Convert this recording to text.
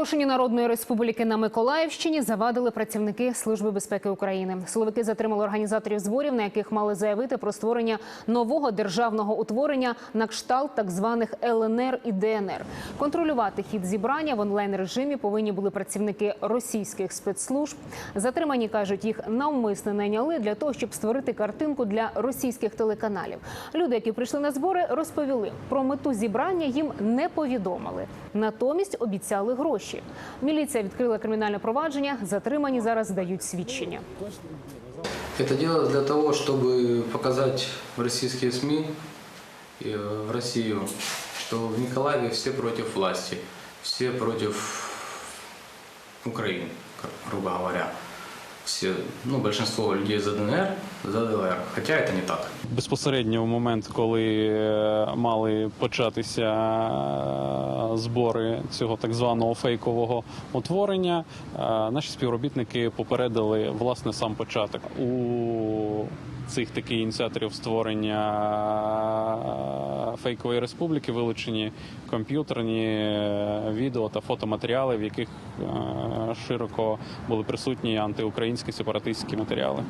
Оголошенню Народної Республіки на Миколаївщині завадили працівники Служби безпеки України. Силовики затримали організаторів зборів, на яких мали заявити про створення нового державного утворення на кшталт так званих ЛНР і ДНР. Контролювати хід зібрання в онлайн режимі повинні були працівники російських спецслужб. Затримані кажуть, їх навмисно найняли для того, щоб створити картинку для російських телеканалів. Люди, які прийшли на збори, розповіли про мету зібрання. Їм не повідомили. Натомість обіцяли гроші Міліція відкрила кримінальне провадження. Затримані зараз дають свідчення. Это делалось для того, чтобы показать в российские СМИ и э, в Россию, что в Николаеве все против власти, все против Украины, гру- грубо говоря. Все, ну, большинство людей за ДНР, за ДЛР, хотя это не так. Безпосередньо в момент, коли е, мали початися е, збори цього так званого фейкового утворення, е, наші співробітники попередили власне сам початок у цих таких ініціаторів створення е, фейкової республіки вилучені комп'ютерні е, відео та фотоматеріали, в яких широко були присутні антиукраїнські сепаратистські матеріали.